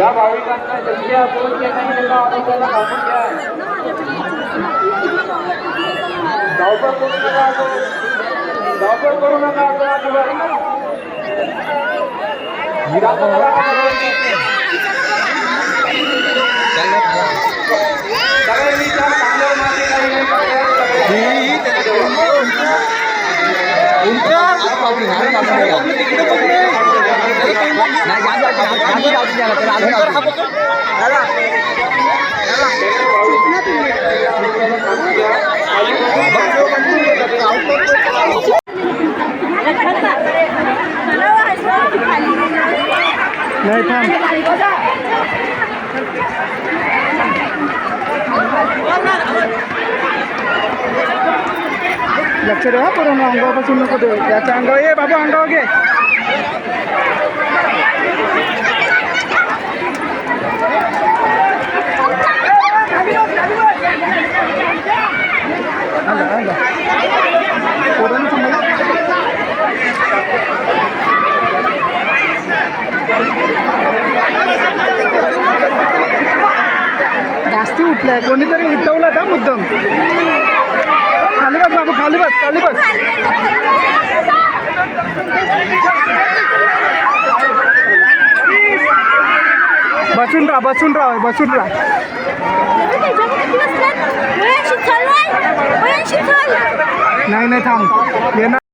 या भाविकांना शक्य असेल ते काही त्यांना आनंदाला कापून घ्या धावपळ करू नका धावपळ करू नका करा. सगळ्यांनी. नाही थांब लक्ष द्या पूर्ण अंगापासून नको देऊ त्याच्या अंगावर ये बाबा अंगावर घे उठलाय. कोणीतरी उठवला का मुद्दाम? खाली बस बाबू खाली बस खाली बस. बसून राहा बसून राहा बसून राहा. नाही नाही थांब. येणार